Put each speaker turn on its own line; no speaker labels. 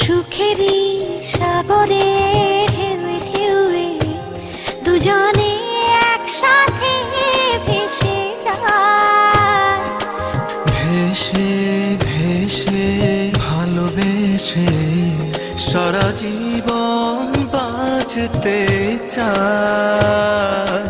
সুখেরই সাগরে ঢেউ ঢেউয়ে দুজনে একসাথে ভেসে যায়।
ভেসে ভেসে ভালোবেসে সারা জীবন বাঁচতে চায়।